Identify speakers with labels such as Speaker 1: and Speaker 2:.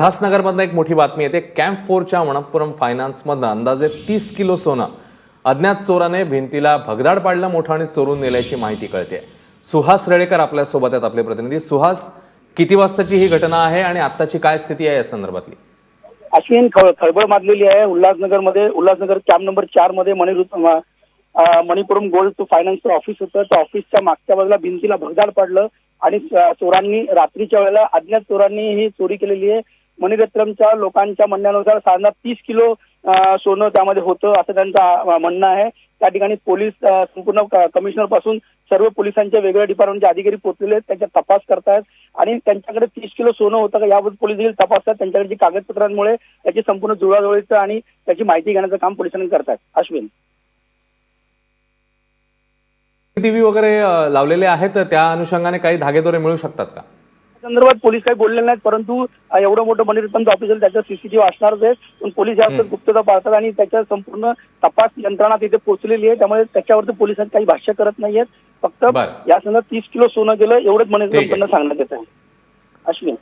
Speaker 1: उल्हासनगरमधनं एक मोठी बातमी येते. कॅम्प फोरच्या मनप्पुरम फायनान्समधनं अंदाजे तीस किलो सोनं अज्ञात चोराने भिंतीला भगदाड पाडलं मोठं आणि चोरून नेल्याची माहिती कळते. सुहास रेडेकर आपल्यासोबत आहेत आपले प्रतिनिधी. सुहास किती वाजताची ही घटना आहे आणि आत्ताची काय स्थिती आहे या संदर्भातली?
Speaker 2: अश्विन खळबळ माजलेली आहे. उल्हासनगरमध्ये उल्हासनगर कॅम्प नंबर चारमध्ये मणि मणिपुरम गोल्ड टू फायनान्सचं ऑफिस होतं. त्या ऑफिसच्या मागच्या बाजूला भिंतीला भगदाड पडलं आणि चोरांनी रात्रीच्या वेळेला अज्ञात चोरांनी ही चोरी केलेली आहे. मणिरत्नमच्या लोकांच्या म्हणण्यानुसार साधारण तीस किलो सोनं त्यामध्ये होतं असं त्यांचं म्हणणं आहे. त्या ठिकाणी पोलीस संपूर्ण कमिशनरपासून सर्व पोलिसांच्या वेगवेगळ्या डिपार्टमेंटचे अधिकारी पोहोचलेले आहेत. त्यांच्या तपास करतायत. आणि त्यांच्याकडे तीस किलो सोनं होतं का याबद्दल पोलीस देखील तपासतात. त्यांच्याकडे कागदपत्रांमुळे त्याची संपूर्ण जुळाजुळीचं आणि त्याची माहिती घेण्याचं काम पोलिसांनी करतायत. अश्विन.
Speaker 1: टीव्ही वगैरे लावलेले आहेत. त्या अनुषंगाने काही धागेदोरे मिळू शकतात का?
Speaker 2: संदर्भात पोलीस काही बोललेले नाहीत परंतु एवढं मोठं मणिरत्नचं ऑफिस आहे त्याच्या सीसीटीव्ही असणारच आहे. पण पोलीस याबाबत गुप्तता पाळतात आणि त्याच्या संपूर्ण तपास यंत्रणा तिथे पोहोचलेली आहे. त्यामुळे त्याच्यावरती पोलिसांनी काही भाष्य करत नाहीयेत फक्त. या संदर्भात तीस किलो सोनं गेलं एवढंच. मणिरत्नकडनं सांगण्यात येत आहे अश्विन.